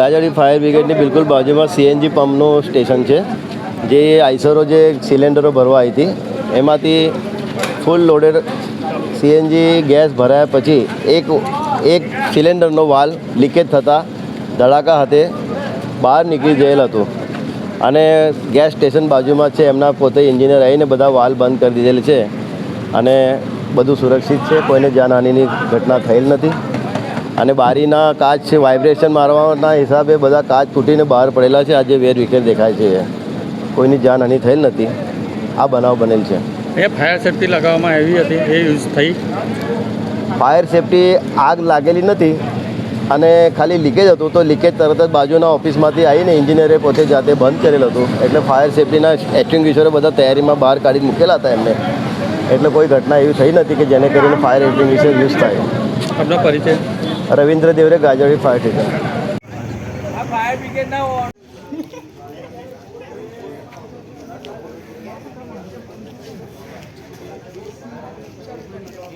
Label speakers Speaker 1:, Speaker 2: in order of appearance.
Speaker 1: ગાજડી fire બ્રિગેડની બિલકુલ બાજુમાં CNG પંપનું station છે, જે આઈસરો જે સિલિન્ડરો ભરવા આવી હતી, એમાંથી ફૂલ લોડેડ સીએનજી ગેસ ભરાયા પછી એક એક સિલિન્ડરનો વાલ લીકેજ થતાં ધડાકા હાથે બહાર નીકળી ગયેલ હતું. અને ગેસ સ્ટેશન બાજુમાં છે, એમના પોતે એન્જિનિયર આવીને બધા વાલ બંધ કરી દીધેલ છે. અને બધું સુરક્ષિત છે, કોઈને જાનહાનિની ઘટના થયેલ નથી. અને બારીના કાચ છે વાઇબ્રેશન મારવાના હિસાબે બધા કાચ તૂટીને બહાર પડેલા છે. આજે વેર વિકેટ દેખાય છે. કોઈની જાનહાનિ થયેલ નથી. આ બનાવ બનેલ છે.
Speaker 2: એ ફાયર સેફ્ટી લગાવવામાં આવી હતી. એ યુઝ થઈ.
Speaker 1: ફાયર સેફટી આગ લાગેલી નથી અને ખાલી લીકેજ હતું તો લીકેજ તરત જ બાજુના ઓફિસમાંથી આવીને એન્જિનિયરે પોતે જાતે બંધ કરેલ હતું. એટલે ફાયર સેફટીના એક્સ્ટિંગ્વિશરો બધા તૈયારીમાં બહાર કાઢી મૂકેલા હતા એમને. એટલે કોઈ ઘટના એવી થઈ નથી કે જેને કરીને ફાયર એક્સ્ટિંગ્વિશર યુઝ થાય.
Speaker 2: આપનો પરિચય.
Speaker 1: રવિન્દ્ર દેવરે ગાજોડી ફાટી બ્રિગેડ Thank